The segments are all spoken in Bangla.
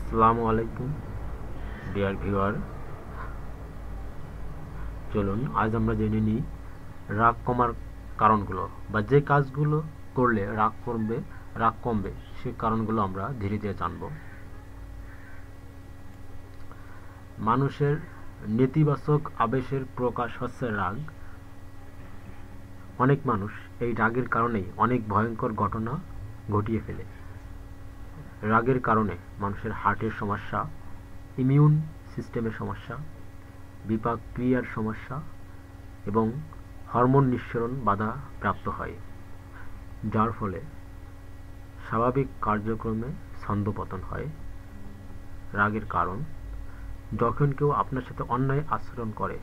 আসসালামু আলাইকুম ডিয়ার ভিউয়ার চলুন, আজ আমরা জেনে নিই রাগ কমার কারণগুলো, বা যে কাজগুলো করলে রাগ কমবে রাগ কমবে, সে কারণগুলো আমরা ধীরে ধীরে জানব। মানুষের নেতিবাচক আবেশের প্রকাশ হচ্ছে রাগ। অনেক মানুষ এই রাগের কারণেই অনেক ভয়ঙ্কর ঘটনা ঘটিয়ে ফেলে। রাগের কারণে মানুষের হার্টের সমস্যা ইমিউন সিস্টেমের সমস্যা বিপাক ক্রিয়ার সমস্যা এবং হরমোন নিঃসরণ বাধা প্রাপ্ত হয়, যার ফলে স্বাভাবিক কার্যক্রমে ছন্দপতন হয়। রাগের কারণ, যখন কেউ আপনার সাথে অন্যায় আচরণ করে,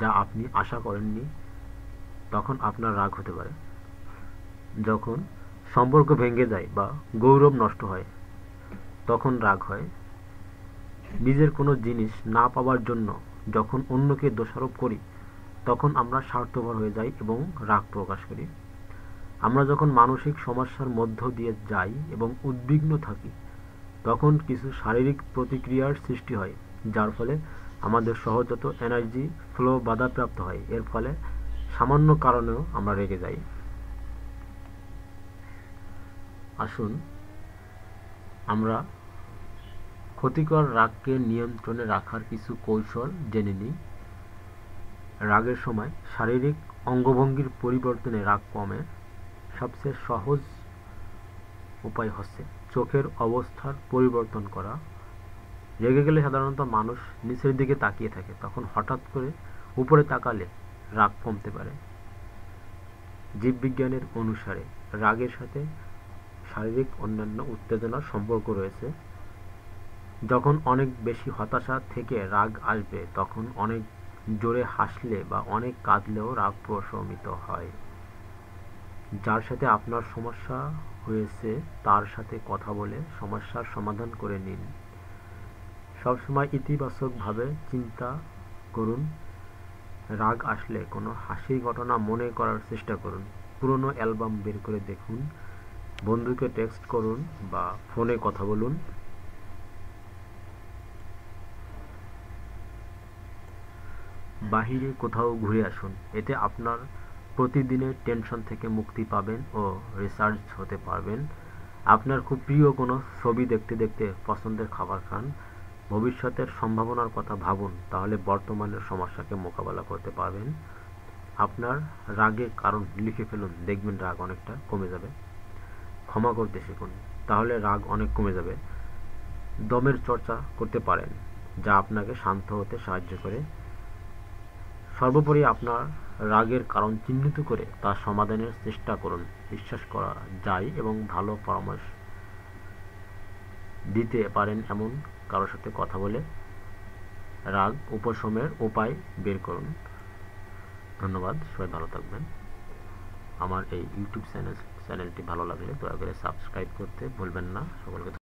যা আপনি আশা করেননি, তখন আপনার রাগ হতে পারে। যখন সম্পর্ক ভেঙে যায় বা গৌরব নষ্ট হয় তখন রাগ হয়। নিজের কোনো জিনিস না পাওয়ার জন্য যখন অন্যকে দোষারোপ করি, তখন আমরা স্বার্থপর হয়ে যাই এবং রাগ প্রকাশ করি। আমরা যখন মানসিক সমস্যার মধ্য দিয়ে যাই এবং উদ্বিগ্ন থাকি, তখন কিছু শারীরিক প্রতিক্রিয়ার সৃষ্টি হয়, যার ফলে আমাদের সহজত এনার্জি ফ্লো বাধাপ্রাপ্ত হয়। এর ফলে সামান্য কারণেও আমরা রেগে যাই। আসুন, আমরা ক্ষতিকর রাগকে নিয়ন্ত্রণে রাখার কিছু কৌশল জেনে নিই। রাগের সময় শারীরিক অঙ্গভঙ্গির পরিবর্তনে রাগ কমে। সবচেয়ে সহজ উপায় হচ্ছে চোখের অবস্থার পরিবর্তন করা। রেগে গেলে সাধারণত মানুষ নিচের দিকে তাকিয়ে থাকে, তখন হঠাৎ করে উপরে তাকালে রাগ কমতে পারে। জীববিজ্ঞানের অনুসারে রাগের সাথে শারীরিক অন্যান্য উত্তেজনার সম্পর্ক রয়েছে। যখন অনেক বেশি হতাশা থেকে রাগ আসবে, তখন অনেক জোরে হাসলে বা অনেক কাঁদলেও রাগ প্রশমিত হয়। যার সাথে আপনার সমস্যা হয়েছে, তার সাথে কথা বলে সমস্যার সমাধান করে নিন। সবসময় ইতিবাচকভাবে চিন্তা করুন। রাগ আসলে কোনো হাসির ঘটনা মনে করার চেষ্টা করুন। পুরনো অ্যালবাম বের করে দেখুন, বন্ধুকে টেক্সট করুন বা ফোনে কথা বলুন। বাহিরে কোথাও ঘুরে আসুন। এতে আপনার প্রতিদিনের টেনশন থেকে মুক্তি পাবেন ও রিসার্চ হতে পারবেন। আপনার খুব প্রিয় কোনো ছবি দেখতে দেখতে পছন্দের খাবার খান। ভবিষ্যতের সম্ভাবনার কথা ভাবুন, তাহলে বর্তমানের সমস্যাকে মোকাবেলা করতে পারবেন। আপনার রাগের কারণ লিখে ফেলুন, দেখবেন রাগ অনেকটা কমে যাবে। ক্ষমা করতে শিখুন, তাহলে রাগ অনেক কমে যাবে। দমের চর্চা করতে পারেন, যা আপনাকে শান্ত হতে সাহায্য করে। সর্বোপরি আপনার রাগের কারণ চিহ্নিত করে তা সমাধানের চেষ্টা করুন। বিশ্বাস করা যায় এবং ভালো পরামর্শ দিতে পারেন এমন কারোর সাথে কথা বলে রাগ, উপশমের উপায় বের করুন। ধন্যবাদ, সবাই ভালো থাকবেন। আমার এই ইউটিউব চ্যানেল চ্যানেলটি ভালো লাগলে দয়া করে সাবস্ক্রাইব করতে ভুলবেন না। সকলকে